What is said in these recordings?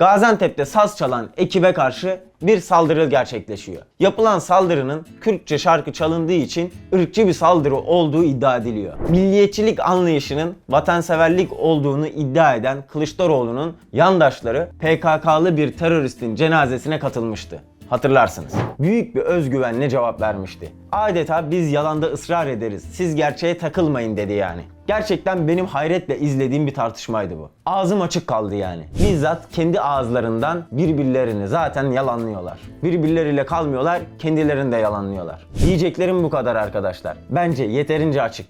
Gaziantep'te saz çalan ekibe karşı bir saldırı gerçekleşiyor. Yapılan saldırının Kürtçe şarkı çalındığı için ırkçı bir saldırı olduğu iddia ediliyor. Milliyetçilik anlayışının vatanseverlik olduğunu iddia eden Kılıçdaroğlu'nun yandaşları PKK'lı bir teröristin cenazesine katılmıştı. Hatırlarsınız. Büyük bir özgüvenle cevap vermişti. Adeta biz yalanda ısrar ederiz. Siz gerçeğe takılmayın dedi yani. Gerçekten benim hayretle izlediğim bir tartışmaydı bu. Ağzım açık kaldı yani. Bizzat kendi ağızlarından birbirlerini zaten yalanlıyorlar. Birbirleriyle kalmıyorlar, kendilerini de yalanlıyorlar. Diyeceklerim bu kadar arkadaşlar. Bence yeterince açık.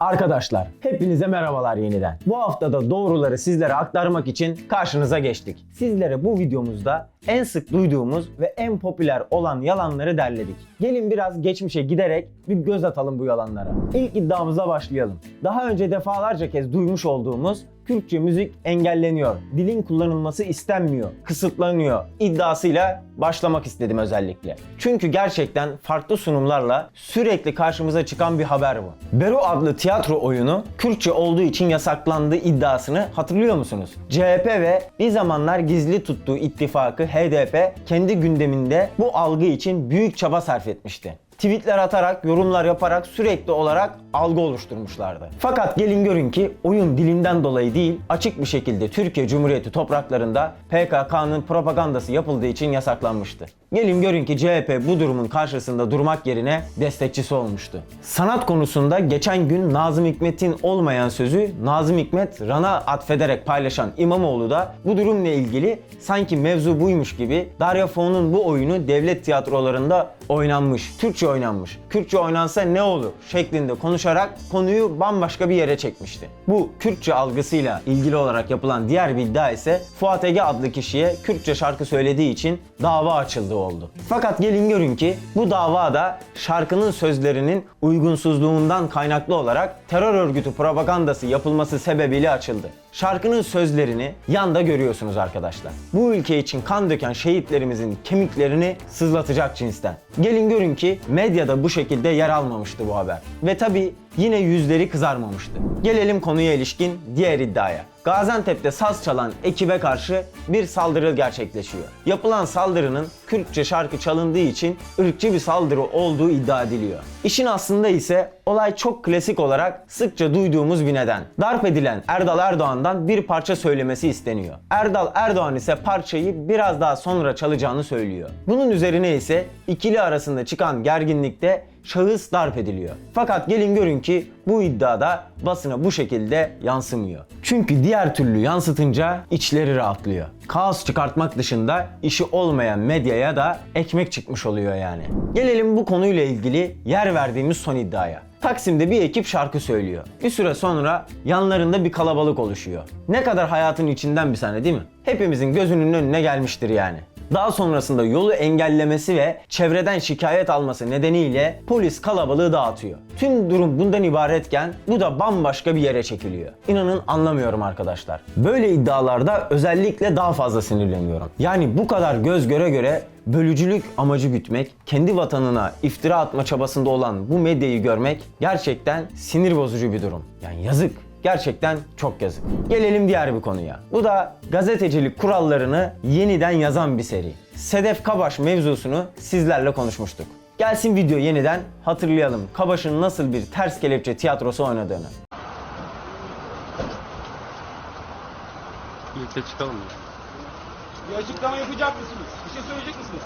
Arkadaşlar, hepinize merhabalar yeniden. Bu haftada doğruları sizlere aktarmak için karşınıza geçtik. Sizlere bu videomuzda en sık duyduğumuz ve en popüler olan yalanları derledik. Gelin biraz geçmişe giderek bir göz atalım bu yalanlara. İlk iddiamıza başlayalım. Daha önce defalarca kez duymuş olduğumuz Türkçe müzik engelleniyor, dilin kullanılması istenmiyor, kısıtlanıyor iddiasıyla başlamak istedim özellikle. Çünkü gerçekten farklı sunumlarla sürekli karşımıza çıkan bir haber bu. Bero adlı tiyatro oyunu Kürtçe olduğu için yasaklandığı iddiasını hatırlıyor musunuz? CHP ve bir zamanlar gizli tuttuğu ittifakı HDP kendi gündeminde bu algı için büyük çaba sarf etmişti. Tweetler atarak, yorumlar yaparak sürekli olarak algı oluşturmuşlardı. Fakat gelin görün ki oyun dilinden dolayı değil, açık bir şekilde Türkiye Cumhuriyeti topraklarında PKK'nın propagandası yapıldığı için yasaklanmıştı. Gelin görün ki CHP bu durumun karşısında durmak yerine destekçisi olmuştu. Sanat konusunda geçen gün Nazım Hikmet'in olmayan sözü Nazım Hikmet Ran'a atfederek paylaşan İmamoğlu da bu durumla ilgili sanki mevzu buymuş gibi Darya Fon'un bu oyunu devlet tiyatrolarında oynanmış, Türkçe oynanmış, Kürtçe oynansa ne olur şeklinde konuşarak konuyu bambaşka bir yere çekmişti. Bu Kürtçe algısıyla ilgili olarak yapılan diğer bir iddia ise Fuat Ege adlı kişiye Kürtçe şarkı söylediği için dava açıldığı oldu. Fakat gelin görün ki bu dava da şarkının sözlerinin uygunsuzluğundan kaynaklı olarak terör örgütü propagandası yapılması sebebiyle açıldı. Şarkının sözlerini yanda görüyorsunuz arkadaşlar. Bu ülke için kan döken şehitlerimizin kemiklerini sızlatacak cinsten. Gelin görün ki medyada bu şekilde yer almamıştı bu haber. Ve tabi yine yüzleri kızarmamıştı. Gelelim konuya ilişkin diğer iddiaya. Gaziantep'te saz çalan ekibe karşı bir saldırı gerçekleşiyor. Yapılan saldırının Kürtçe şarkı çalındığı için ırkçı bir saldırı olduğu iddia ediliyor. İşin aslında ise olay çok klasik olarak sıkça duyduğumuz bir neden. Darp edilen Erdal Erdoğan'dan bir parça söylemesi isteniyor. Erdal Erdoğan ise parçayı biraz daha sonra çalacağını söylüyor. Bunun üzerine ise ikili arasında çıkan gerginlikte şahıs darp ediliyor. Fakat gelin görün ki bu iddiada basına bu şekilde yansımıyor. Çünkü diğer türlü yansıtınca içleri rahatlıyor. Kaos çıkartmak dışında işi olmayan medyaya da ekmek çıkmış oluyor yani. Gelelim bu konuyla ilgili yer verdiğimiz son iddiaya. Taksim'de bir ekip şarkı söylüyor. Bir süre sonra yanlarında bir kalabalık oluşuyor. Ne kadar hayatın içinden bir sahne değil mi? Hepimizin gözünün önüne gelmiştir yani. Daha sonrasında yolu engellemesi ve çevreden şikayet alması nedeniyle polis kalabalığı dağıtıyor. Tüm durum bundan ibaretken bu da bambaşka bir yere çekiliyor. İnanın anlamıyorum arkadaşlar. Böyle iddialarda özellikle daha fazla sinirleniyorum. Yani bu kadar göz göre göre bölücülük amacı gütmek, kendi vatanına iftira atma çabasında olan bu medyayı görmek gerçekten sinir bozucu bir durum. Yani yazık. Gerçekten çok yazık. Gelelim diğer bir konuya. Bu da gazetecilik kurallarını yeniden yazan bir seri. Sedef Kabaş mevzusunu sizlerle konuşmuştuk. Gelsin video yeniden hatırlayalım Kabaş'ın nasıl bir ters kelepçe tiyatrosu oynadığını. Birlikte çıkalım mı? Bir açıklama yapacak mısınız? Bir şey söyleyecek misiniz?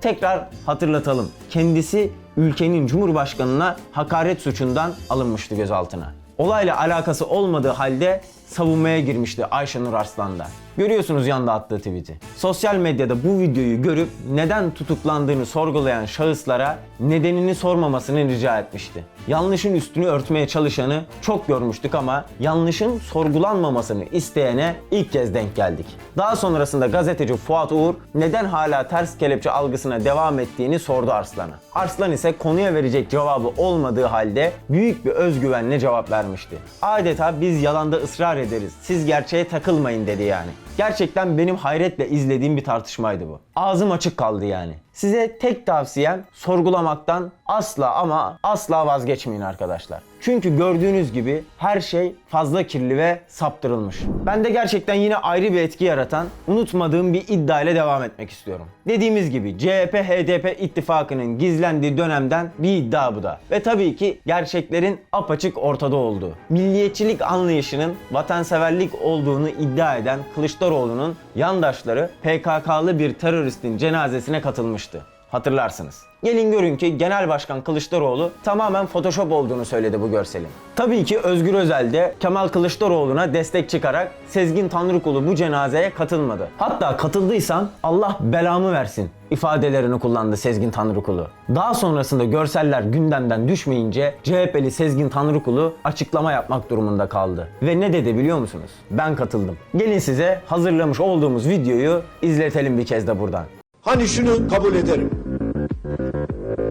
Tekrar hatırlatalım. Kendisi ülkenin cumhurbaşkanına hakaret suçundan alınmıştı gözaltına. Olayla alakası olmadığı halde savunmaya girmişti Ayşenur Arslan'da. Görüyorsunuz yanda attığı tweet'i. Sosyal medyada bu videoyu görüp neden tutuklandığını sorgulayan şahıslara nedenini sormamasını rica etmişti. Yanlışın üstünü örtmeye çalışanı çok görmüştük ama yanlışın sorgulanmamasını isteyene ilk kez denk geldik. Daha sonrasında gazeteci Fuat Uğur neden hala ters kelepçe algısına devam ettiğini sordu Arslan'a. Arslan ise konuya verecek cevabı olmadığı halde büyük bir özgüvenle cevap vermişti. Adeta biz yalanda ısrar ederiz, siz gerçeğe takılmayın dedi yani. Gerçekten benim hayretle izlediğim bir tartışmaydı bu. Ağzım açık kaldı yani. Size tek tavsiyem sorgulamaktan asla ama asla vazgeçmeyin arkadaşlar. Çünkü gördüğünüz gibi her şey fazla kirli ve saptırılmış. Ben de gerçekten yine ayrı bir etki yaratan, unutmadığım bir iddia ile devam etmek istiyorum. Dediğimiz gibi CHP-HDP ittifakının gizlendiği dönemden bir iddia bu da. Ve tabii ki gerçeklerin apaçık ortada olduğu. Milliyetçilik anlayışının vatanseverlik olduğunu iddia eden Kılıçdaroğlu'nun yandaşları PKK'lı bir teröristin cenazesine katılmıştı. Hatırlarsınız. Gelin görün ki Genel Başkan Kılıçdaroğlu tamamen Photoshop olduğunu söyledi bu görselin. Tabii ki Özgür Özel de Kemal Kılıçdaroğlu'na destek çıkarak Sezgin Tanrıkulu bu cenazeye katılmadı. Hatta katıldıysan Allah belamı versin ifadelerini kullandı Sezgin Tanrıkulu. Daha sonrasında görseller gündemden düşmeyince CHP'li Sezgin Tanrıkulu açıklama yapmak durumunda kaldı. Ve ne dedi biliyor musunuz? Ben katıldım. Gelin size hazırlamış olduğumuz videoyu izletelim bir kez de buradan. Hani şunu kabul ederim.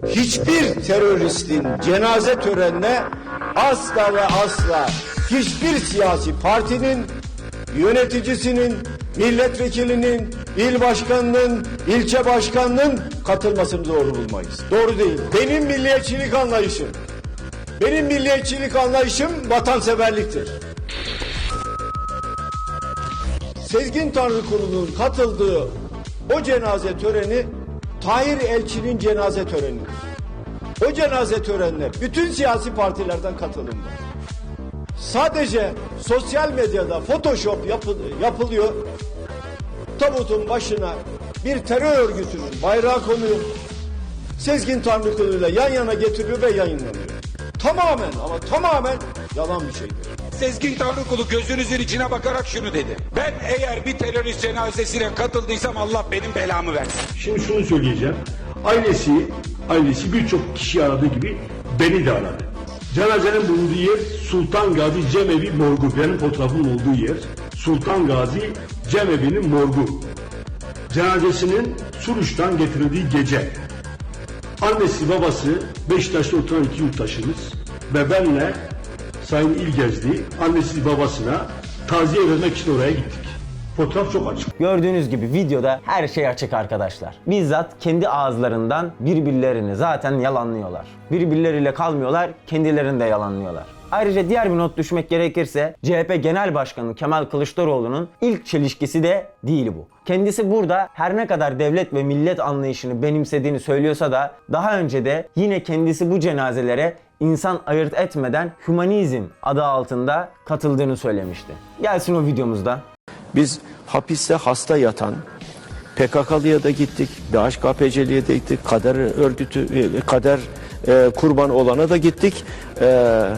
Hiçbir teröristin cenaze törenine asla ve asla hiçbir siyasi partinin yöneticisinin, milletvekilinin, il başkanının, ilçe başkanının katılmasını doğru bulmayız. Doğru değil. Benim milliyetçilik anlayışım, benim milliyetçilik anlayışım vatanseverliktir. Sezgin Tanrıkulu'nun katıldığı o cenaze töreni Tahir Elçi'nin cenaze törenidir. O cenaze törenine bütün siyasi partilerden katılımdı. Sadece sosyal medyada Photoshop yapı- yapılıyor. Tabutun başına bir terör örgütünün bayrağı konuyor. Sezgin Tanrıkulu'yla yan yana getiriliyor ve yayınlanıyor. Tamamen ama tamamen yalan bir şeydir. Sezgin Tanrıkulu gözünüzün içine bakarak şunu dedi. Ben eğer bir terörist cenazesine katıldıysam Allah benim belamı versin. Şimdi şunu söyleyeceğim. Ailesi, ailesi birçok kişi aradığı gibi beni de aradı. Cenazenin bulunduğu yer Sultan Gazi Cemevi Morgu. Benim fotoğrafım olduğu yer Sultan Gazi Cemevi'nin morgu. Cenazesinin Suruç'tan getirildiği gece. Annesi babası Beşiktaş'ta oturan iki yurttaşımız ve benle Sayın İlgezli annesi babasına taziye vermek için oraya gittik. Fotoğraf çok açık. Gördüğünüz gibi videoda her şey açık arkadaşlar. Bizzat kendi ağızlarından birbirlerini zaten yalanlıyorlar. Birbirleriyle kalmıyorlar, kendilerini de yalanlıyorlar. Ayrıca diğer bir not düşmek gerekirse CHP Genel Başkanı Kemal Kılıçdaroğlu'nun ilk çelişkisi de değil bu. Kendisi burada her ne kadar devlet ve millet anlayışını benimsediğini söylüyorsa da daha önce de yine kendisi bu cenazelere insan ayırt etmeden hümanizm adı altında katıldığını söylemişti. Gelsin o videomuzda. Biz hapiste hasta yatan PKK'lıya da gittik, DHKPC'liye de gittik, kader örgütü, e, kader e, kurban olana da gittik. E, e,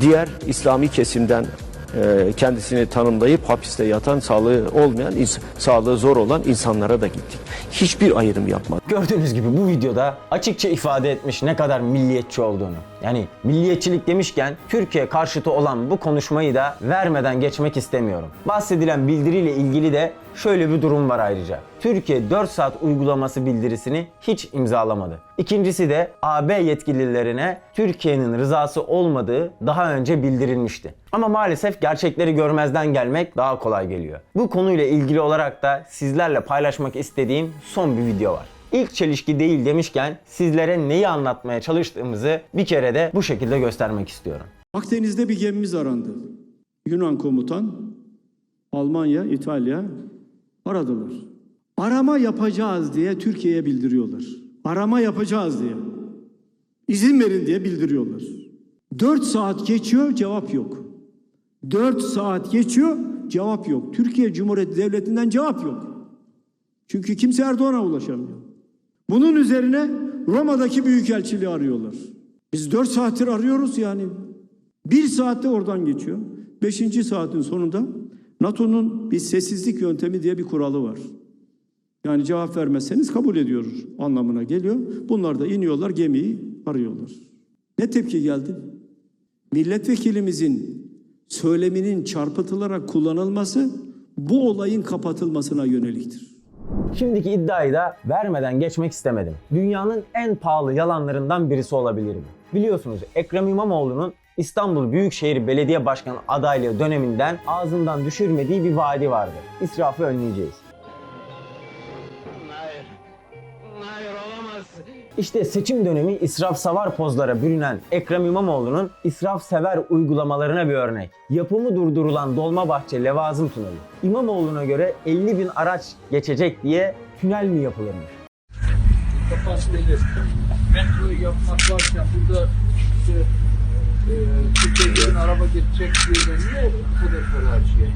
diğer İslami kesimden e, kendisini tanımlayıp hapiste yatan, sağlığı olmayan, sağlığı zor olan insanlara da gittik. Hiçbir ayrım yapmadık. Gördüğünüz gibi bu videoda açıkça ifade etmiş ne kadar milliyetçi olduğunu. Yani milliyetçilik demişken Türkiye karşıtı olan bu konuşmayı da vermeden geçmek istemiyorum. Bahsedilen bildiriyle ilgili de şöyle bir durum var ayrıca. Türkiye 4 saat uygulaması bildirisini hiç imzalamadı. İkincisi de AB yetkililerine Türkiye'nin rızası olmadığı daha önce bildirilmişti. Ama maalesef gerçekleri görmezden gelmek daha kolay geliyor. Bu konuyla ilgili olarak da sizlerle paylaşmak istediğim son bir video var. İlk çelişki değil demişken sizlere neyi anlatmaya çalıştığımızı bir kere de bu şekilde göstermek istiyorum. Akdeniz'de bir gemimiz arandı. Yunan komutan, Almanya, İtalya aradılar. Arama yapacağız diye Türkiye'ye bildiriyorlar. Arama yapacağız diye. İzin verin diye bildiriyorlar. Dört saat geçiyor, cevap yok. Dört saat geçiyor, cevap yok. Türkiye Cumhuriyeti Devleti'nden cevap yok. Çünkü kimse Erdoğan'a ulaşamıyor. Bunun üzerine Roma'daki büyükelçiliği arıyorlar. Biz dört saattir arıyoruz yani. Bir saatte oradan geçiyor. Beşinci saatin sonunda NATO'nun bir sessizlik yöntemi diye bir kuralı var. Yani cevap vermezseniz kabul ediyoruz anlamına geliyor. Bunlar da iniyorlar gemiyi arıyorlar. Ne tepki geldi? Milletvekilimizin söyleminin çarpıtılarak kullanılması bu olayın kapatılmasına yöneliktir. Şimdiki iddiayı da vermeden geçmek istemedim. Dünyanın en pahalı yalanlarından birisi olabilir bu. Biliyorsunuz Ekrem İmamoğlu'nun İstanbul Büyükşehir Belediye Başkanı adaylığı döneminden ağzından düşürmediği bir vaadi vardı. İsrafı önleyeceğiz. İşte seçim dönemi israf savar pozlara bürünen Ekrem İmamoğlu'nun israf sever uygulamalarına bir örnek. Yapımı durdurulan Dolmabahçe Levazım Tüneli. İmamoğlu'na göre 50 bin araç geçecek diye tünel mi yapılırmış? kapasiteli metroyu yapmak varken burada işte e, Türkiye'den araba geçecek diye niye bu para harcıyor?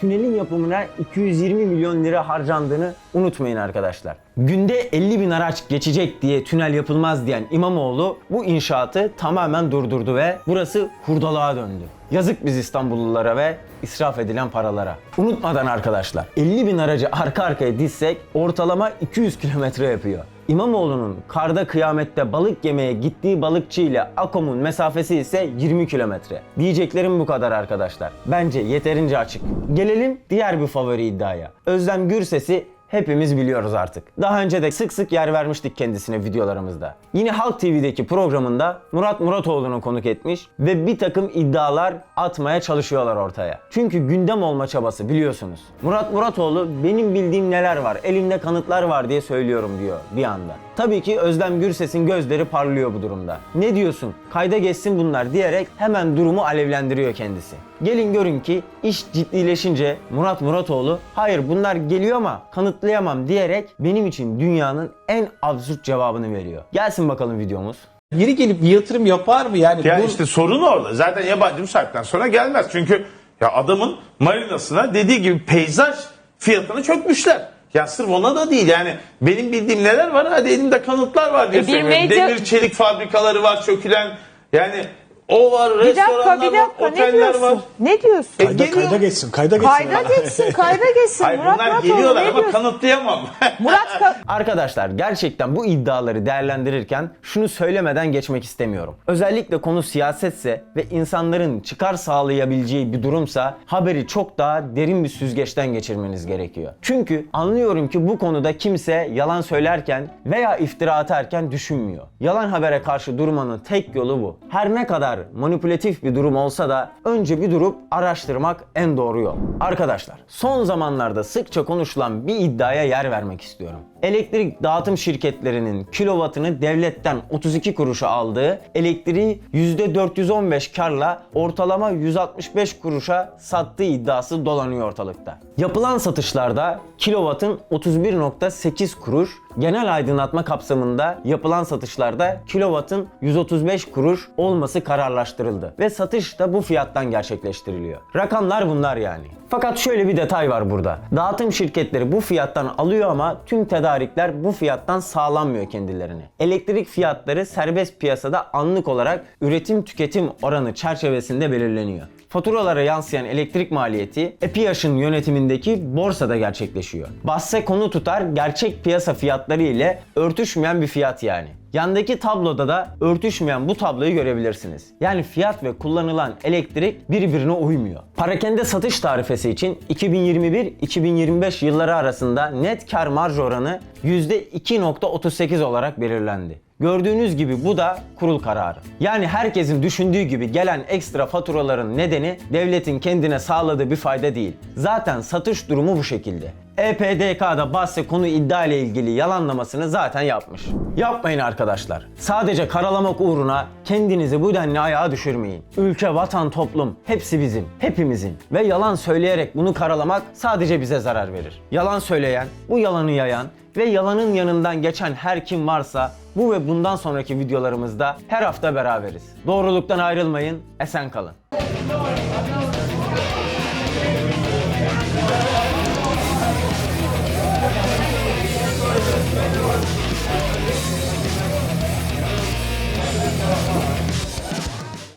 Tünelin yapımına 220 milyon lira harcandığını unutmayın arkadaşlar. Günde 50 bin araç geçecek diye tünel yapılmaz diyen İmamoğlu bu inşaatı tamamen durdurdu ve burası hurdalığa döndü. Yazık biz İstanbullulara ve israf edilen paralara. Unutmadan arkadaşlar 50 bin aracı arka arkaya dizsek ortalama 200 kilometre yapıyor. İmamoğlu'nun karda kıyamette balık yemeye gittiği balıkçı ile Akom'un mesafesi ise 20 kilometre. Diyeceklerim bu kadar arkadaşlar. Bence yeterince açık. Gelelim diğer bir favori iddiaya. Özlem Gürses'i hepimiz biliyoruz artık. Daha önce de sık sık yer vermiştik kendisine videolarımızda. Yine Halk TV'deki programında Murat Muratoğlu'nu konuk etmiş ve bir takım iddialar atmaya çalışıyorlar ortaya. Çünkü gündem olma çabası biliyorsunuz. Murat Muratoğlu benim bildiğim neler var, elimde kanıtlar var diye söylüyorum diyor bir anda. Tabii ki Özlem Gürses'in gözleri parlıyor bu durumda. Ne diyorsun? Kayda geçsin bunlar diyerek hemen durumu alevlendiriyor kendisi. Gelin görün ki iş ciddileşince Murat Muratoğlu hayır bunlar geliyor ama kanıtlayamam diyerek benim için dünyanın en absürt cevabını veriyor. Gelsin bakalım videomuz. Biri gelip bir yatırım yapar mı? Yani Ya bu işte sorun orada. Zaten yabancı bu saatten sonra gelmez. Çünkü ya adamın marinasına dediği gibi peyzaj fiyatını çökmüşler. Ya sırf ona da değil yani benim bildiğim neler var hadi elimde kanıtlar var diye E söylüyorum. medya- Demir çelik fabrikaları var çökülen yani o var Bir dakika restoranlar bir dakika var ne oteller diyorsun? var. Ne diyorsun? E, geliyor. geçsin, kayda geçsin. Kayda geçsin, kayda geçsin. Hayır Murat bunlar Muratoğlu geliyorlar ne ama diyorsun? kanıtlayamam. Murat Ka- Arkadaşlar gerçekten bu iddiaları değerlendirirken şunu söylemeden geçmek istemiyorum. Özellikle konu siyasetse ve insanların çıkar sağlayabileceği bir durumsa haberi çok daha derin bir süzgeçten geçirmeniz gerekiyor. Çünkü anlıyorum ki bu konuda kimse yalan söylerken veya iftira atarken düşünmüyor. Yalan habere karşı durmanın tek yolu bu. Her ne kadar manipülatif bir durum olsa da önce bir durup araştırmak en doğru yol. Arkadaşlar son zamanlarda sıkça konuşulan bir iddiaya yer vermek istiyorum. Elektrik dağıtım şirketlerinin kilovatını devletten 32 kuruşa aldığı elektriği %415 karla ortalama 165 kuruşa sattığı iddiası dolanıyor ortalıkta. Yapılan satışlarda kilovatın 31.8 kuruş, genel aydınlatma kapsamında yapılan satışlarda kilovatın 135 kuruş olması kararlaştırıldı ve satış da bu fiyattan gerçekleştiriliyor. Rakamlar bunlar yani. Fakat şöyle bir detay var burada. Dağıtım şirketleri bu fiyattan alıyor ama tüm tedarikler bu fiyattan sağlanmıyor kendilerine. Elektrik fiyatları serbest piyasada anlık olarak üretim tüketim oranı çerçevesinde belirleniyor. Faturalara yansıyan elektrik maliyeti EPİAŞ'ın yönetimindeki borsada gerçekleşiyor. Bahse konu tutar gerçek piyasa fiyatları ile örtüşmeyen bir fiyat yani. Yandaki tabloda da örtüşmeyen bu tabloyu görebilirsiniz. Yani fiyat ve kullanılan elektrik birbirine uymuyor. Parakende satış tarifesi için 2021-2025 yılları arasında net kar marj oranı %2.38 olarak belirlendi. Gördüğünüz gibi bu da kurul kararı. Yani herkesin düşündüğü gibi gelen ekstra faturaların nedeni devletin kendine sağladığı bir fayda değil. Zaten satış durumu bu şekilde. EPDK'da bahse konu iddia ile ilgili yalanlamasını zaten yapmış. Yapmayın arkadaşlar. Sadece karalamak uğruna kendinizi bu denli ayağa düşürmeyin. Ülke, vatan, toplum hepsi bizim, hepimizin. Ve yalan söyleyerek bunu karalamak sadece bize zarar verir. Yalan söyleyen, bu yalanı yayan ve yalanın yanından geçen her kim varsa bu ve bundan sonraki videolarımızda her hafta beraberiz. Doğruluktan ayrılmayın, esen kalın.